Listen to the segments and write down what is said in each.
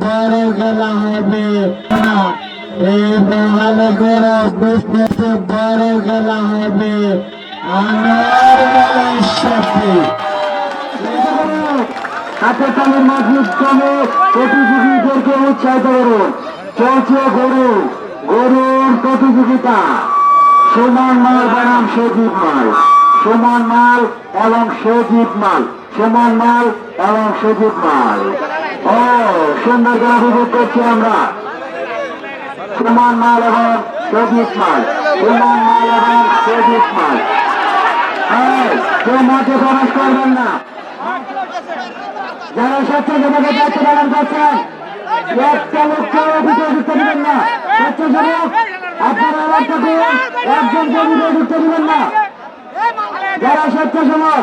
বড় খেলা হবে না এই মহানগর বুঝতে বড় খেলা হবে হাতে তালে মজবুত করে প্রতিযোগীদেরকে উৎসাহিত করুন চলছে গরু গরুর প্রতিযোগিতা সমান মাল বনাম সজীব মাল সমান মাল এবং সজীব মাল সমান মাল এবং সজীব মাল ও, সুন্দর করে উপভোগ করছি আমরা। সমান মাল এবং সজীব মাল। সমান মাল এবং সজীব মাল কেউ মাঠে প্রবেশ করবেন না। যারা স্বেচ্ছাসেবকের দায়িত্ব পালন করছেন, একটা লোককে ভিতরে ঢুকতে দিবেন না। স্বেচ্ছাসেবক, আপনারা এলাকা দিয়ে একজনকে দিবেন না। যারা স্বেচ্ছাসেবক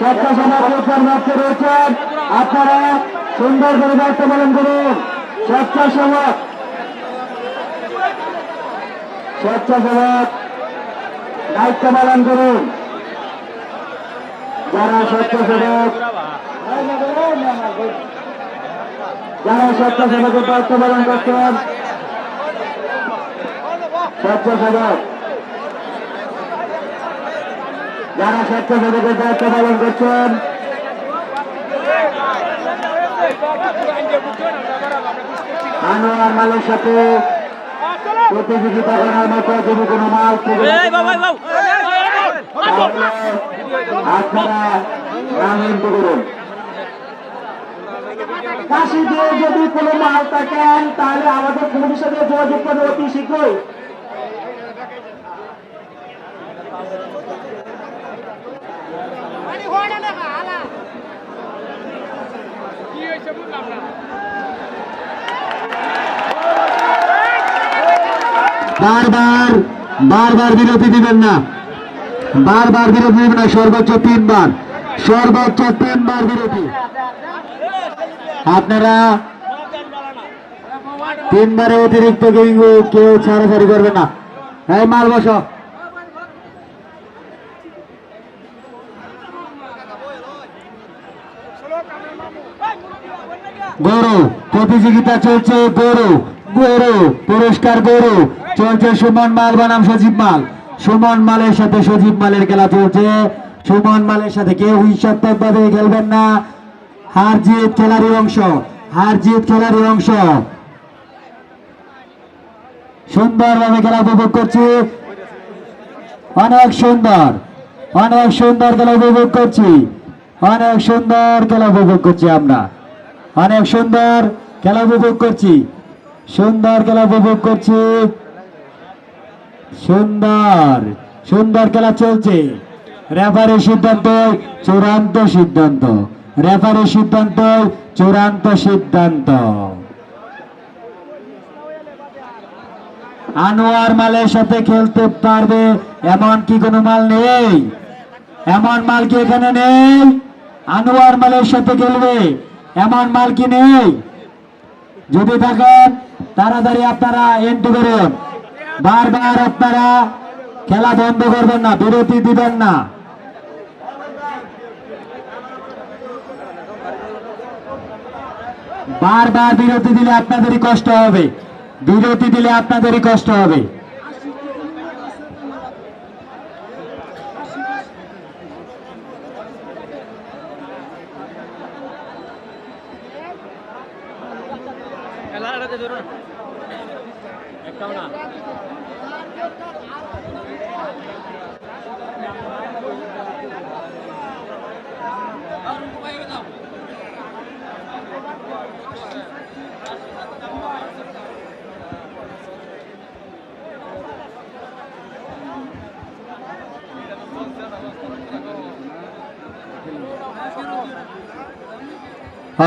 স্বেচ্ছাসেবক কর্মরত রয়েছেন আপনারা সুন্দর করে দায়িত্ব পালন করুন। স্বেচ্ছাসেবক স্বেচ্ছাসেবক দায়িত্ব পালন করুন। যারা স্বেচ্ছাসেবক যারা স্বেচ্ছাসেবকের দায়িত্ব পালন করছেন স্বেচ্ছাসেবক যারা স্বেচ্ছাসেবকের দায়িত্ব পালন করছেন আনোয়ার মালের সাথে প্রতিযোগিতা করার মতো যদি কোনো মাল আপনারা নাম করুন। কাশি দিয়ে যদি কোনো মাল থাকেন তাহলে আমাদের পুলিশের সাথে যোগাযোগ করবে অতি শীঘ্রই। বারবার বারবার বিরতি দিবেন না। বারবার বিরতি দিবেন না সর্বোচ্চ তিনবার। সর্বোচ্চ তিনবার বিরতি। আপনারা তিনবারে অতিরিক্ত কেউ ছাড়াছাড়ি করবে না। এই মাল বসো। গরু, প্রতিযোগিতা চলছে গরু গরু, পুরস্কার গরু, চলছে সুমন মাল, বনাম সজীব মাল। সুমন মালের সাথে সজীব মালের খেলা চলছে। সুমন মালের সাথে কেউ হিংসাত্মক ভাবে খেলবেন না। হার জিত খেলারই অংশ হার জিত খেলারই অংশ। সুন্দরভাবে খেলা উপভোগ করছি। অনেক সুন্দর অনেক সুন্দর খেলা উপভোগ করছি। অনেক সুন্দর খেলা উপভোগ করছি আমরা। অনেক সুন্দর খেলা উপভোগ করছি। সুন্দর খেলা উপভোগ করছি। সুন্দর সুন্দর খেলা চলছে। রেফারির সিদ্ধান্ত, চূড়ান্ত সিদ্ধান্ত। রেফারির সিদ্ধান্ত, চূড়ান্ত সিদ্ধান্ত। আনোয়ার মালের সাথে খেলতে পারবে, এমন কি কোনো মাল নেই? এমন মাল কি এখানে নেই? আনোয়ার মালের সাথে খেলবে। এমন মাল কি নেই? যদি থাকেন, তাড়াতাড়ি আপনারা এন্ট্রি করুন। বারবার আপনারা খেলা বন্ধ করবেন না, বিরতি দিবেন না। বারবার বিরতি দিলে আপনাদেরই কষ্ট হবে। বিরতি দিলে আপনাদেরই কষ্ট হবে।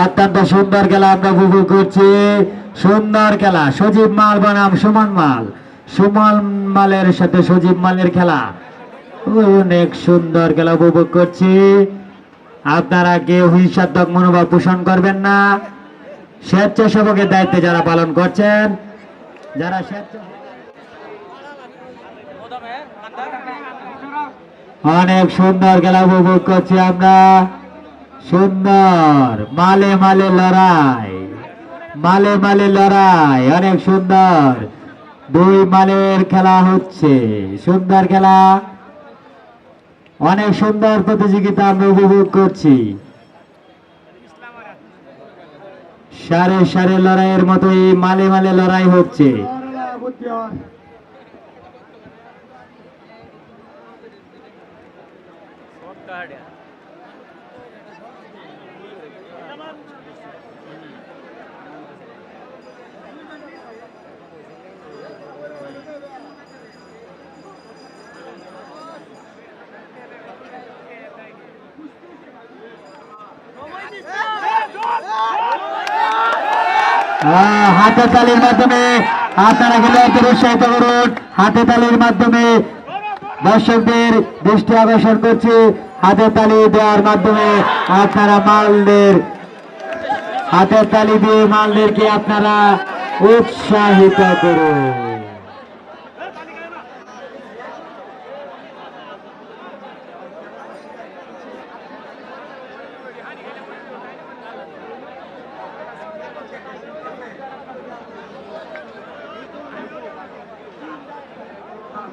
অত্যন্ত সুন্দর খেলা আমরা উপভোগ করছি। সুন্দর খেলা, সজীব মাল বনাম, সুমন মাল। সুমন মালের সাথে সজীব মালের খেলা। অনেক সুন্দর খেলা উপভোগ করছি। আপনারা কেউ হিংসাত্মক মনোভাব পোষণ করবেন না। স্বেচ্ছাসেবকের দায়িত্বে যারা পালন করছেন, যারা অনেক সুন্দর খেলা উপভোগ করছি আমরা। সুন্দর, মালে মালে লড়াই। মালে মালে লড়াই অনেক সুন্দর। দুই মালের খেলা হচ্ছে সুন্দর খেলা। অনেক সুন্দর প্রতিযোগিতা আমরা উপভোগ করছি। সারে সারে লড়াইয়ের মতো এই মালে মালে লড়াই হচ্ছে। আহ, হাতে তালির মাধ্যমে আপনারা খেলোয়াড়কে উৎসাহিত করুন। হাতে তালির মাধ্যমে দর্শকদের দৃষ্টি আকর্ষণ করছি। হাতে তালি দেওয়ার মাধ্যমে আপনারা মালদের হাতে তালি দিয়ে মালদেরকে আপনারা উৎসাহিত করুন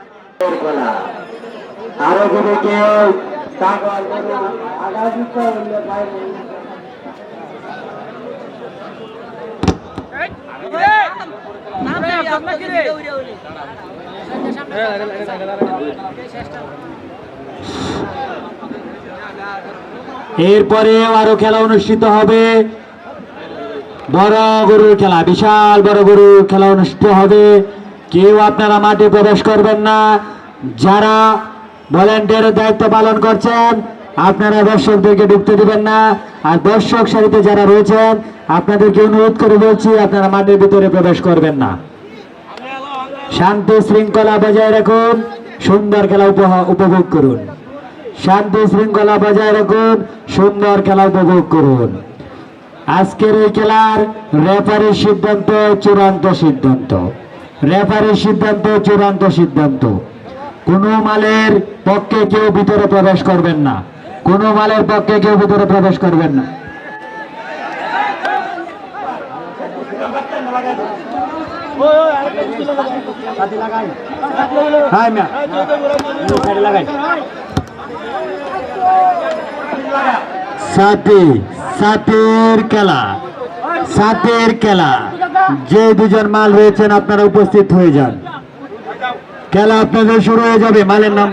খেলা আরও যদি কেউ এরপরে আরও খেলা অনুষ্ঠিত হবে। বড় গরুর খেলা, বিশাল বড় গরুর খেলা অনুষ্ঠিত হবে। কেউ আপনারা মাঠে প্রবেশ করবেন না। যারা ভলেন্টিয়ারের দায়িত্ব পালন করছেন, আপনারা দর্শকদেরকে ঢুকতে দিবেন না। আর দর্শক সারিতে যারা রয়েছেন, আপনাদেরকে অনুরোধ করে বলছি, আপনারা মাঠের ভিতরে প্রবেশ করবেন না। শান্তি শৃঙ্খলা বজায় রাখুন, সুন্দর খেলা উপভোগ করুন। শান্তি শৃঙ্খলা বজায় রাখুন, সুন্দর খেলা উপভোগ করুন। আজকের এই খেলার রেফারির সিদ্ধান্ত, চূড়ান্ত সিদ্ধান্ত। রেফারির সিদ্ধান্ত, চূড়ান্ত সিদ্ধান্ত। কোনো মালের পক্ষে কেউ ভিতরে প্রবেশ করবেন না। কোনো মালের পক্ষে কেউ ভিতরে প্রবেশ করবেন না। সাতের খেলা। সাতের খেলা। যে দুজন মাল রয়েছেন আপনারা উপস্থিত হয়ে যান। খেলা আপনাদের শুরু হয়ে যাবে, মালের নাম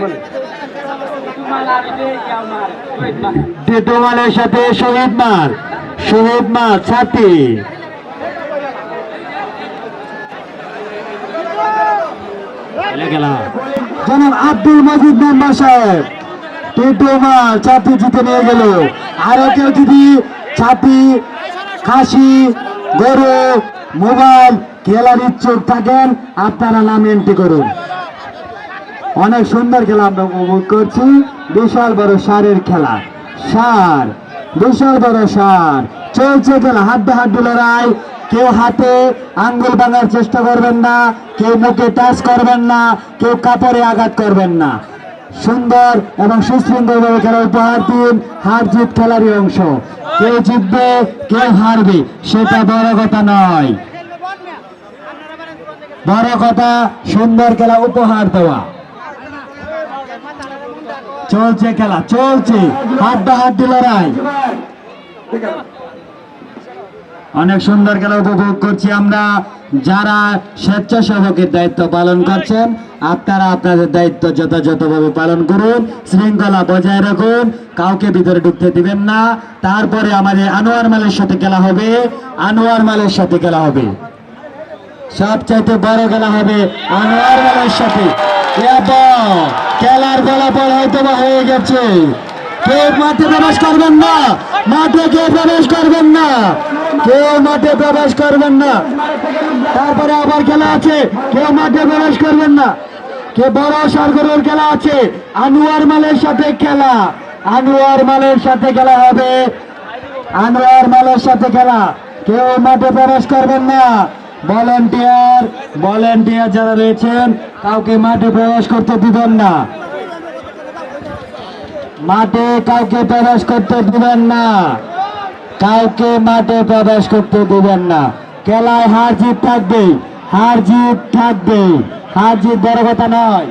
টিটু মালের সাথে শহীদ মাল শহীদ মাল খেলা জনাব আব্দুল মজিদ মেম্বার সাহেব, টিটু মাল ছাতি জিতে নিয়ে গেল। আরও কেউ যদি ছাতি খাসি, গরু মোবাইল খেলার ইচ্ছুক থাকেন, আপনারা নাম এন্ট্রি করুন। অনেক সুন্দর খেলা আমরা উপভোগ করছি। বিশাল বড় সারের খেলা। সার, বিশাল বড় সার। চলছে খেলা। হাড্ডে হাড্ডি লড়াই। কেউ হাতে আঙ্গুল ভাঙার চেষ্টা করবেন না, কেউ মুখে টাচ করবেন না, কেউ কাপড়ে আঘাত করবেন না। সুন্দর এবং সুশৃঙ্খলভাবে খেলা উপহার দিন হার জিত খেলারই অংশ। কেউ জিতবে, কেউ হারবে, সেটা বড় কথা নয়। বড় কথা, সুন্দর খেলা উপহার দেওয়া। চলছে খেলা, চলছে। হাড্ডা হাড্ডি লড়াই। অনেক সুন্দর খেলা উপভোগ করছি আমরা। যারা স্বেচ্ছাসেবকের দায়িত্ব পালন করছেন, আপনারা আপনাদের দায়িত্ব যথাযথভাবে পালন করুন, শৃঙ্খলা বজায় রাখুন, কাউকে ভিতরে ঢুকতে দিবেন না। তারপরে আমাদের আনোয়ার মালের সাথে খেলা হবে। আনোয়ার মালের সাথে খেলা হবে। সবচাইতে বড় খেলা হবে আনোয়ার মালের সাথে। খেলার ফলাফল হয়তো বা হয়ে গেছে। কেউ মাঠে প্রবেশ করবেন না। মাঠে কেউ প্রবেশ করবেন না। কেউ মাঠে প্রবেশ করবেন না। তারপরে আবার খেলা আছে। কেউ মাঠে প্রবেশ করবেন না। কে বড় সরগরুর খেলা আছে? আনোয়ার মালের সাথে খেলা। আনোয়ার মালের সাথে খেলা হবে। আনোয়ার মালের সাথে খেলা। কেউ মাঠে প্রবেশ করবেন না। ভলেন্টিয়ার ভলেন্টিয়ার যারা রয়েছেন, কাউকে মাঠে প্রবেশ করতে দিবেন না। মাঠে কাউকে প্রবেশ করতে দিবেন না। কাউকে মাঠে প্রবেশ করতে দিবেন না। খেলায় হার জিত থাকবে হার জিত থাকবে হার জিত বড় কথা নয়।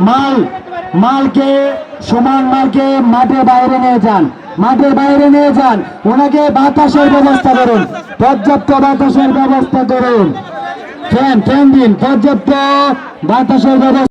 মাল, মালকে, সমান মালকে মাঠে বাইরে নিয়ে যান। মাঠের বাইরে নিয়ে যান। ওনাকে বাতাসের ব্যবস্থা করুন। পর্যাপ্ত বাতাসের ব্যবস্থা করুন। ফ্যান ফ্যান দিন। পর্যাপ্ত বাতাসের ব্যবস্থা